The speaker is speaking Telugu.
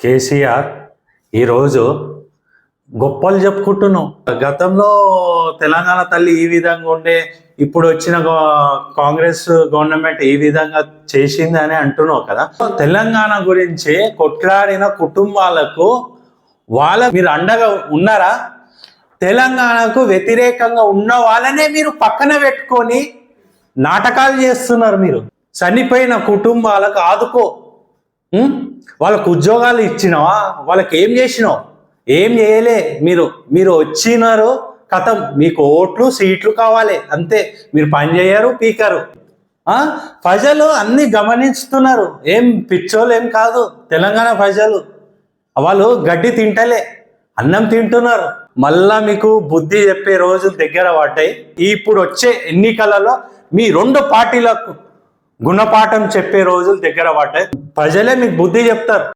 కేసీఆర్ ఈరోజు గొప్పలు చెప్పుకుంటున్నాం. గతంలో తెలంగాణ తల్లి ఈ విధంగా ఉండే ఇప్పుడు వచ్చిన కాంగ్రెస్ గవర్నమెంట్ ఈ విధంగా చేసింది అని అంటున్నావు కదా. తెలంగాణ గురించి కొట్లాడిన కుటుంబాలకు వాళ్ళ మీరు అండగా ఉన్నారా? తెలంగాణకు వ్యతిరేకంగా ఉన్న వాళ్ళనే మీరు పక్కన పెట్టుకొని నాటకాలు చేస్తున్నారు మీరు. చనిపోయిన కుటుంబాలకు ఆదుకో. వాళ్ళకు ఉద్యోగాలు ఇచ్చినావా? వాళ్ళకి ఏం చేసినావు? ఏం చేయలే మీరు? మీరు వచ్చినారు కథం. మీకు ఓట్లు సీట్లు కావాలి. అంతే. మీరు పని చేయరు పీకరు. ప్రజలు అన్ని గమనిస్తున్నారు. ఏం పిచ్చోళ్ళు ఏం కాదు. తెలంగాణ ప్రజలు. వాళ్ళు గడ్డి తింటలే. అన్నం తింటున్నారు. మళ్ళా మీకు బుద్ధి చెప్పే రోజులు దగ్గర పడ్డాయి. ఇప్పుడు వచ్చే ఎన్నికలలో మీ రెండు పార్టీలకు గుణపాఠం చెప్పే రోజులు దగ్గర పడ్డాయి. ప్రజలే మీకు బుద్ధి చెప్తారు.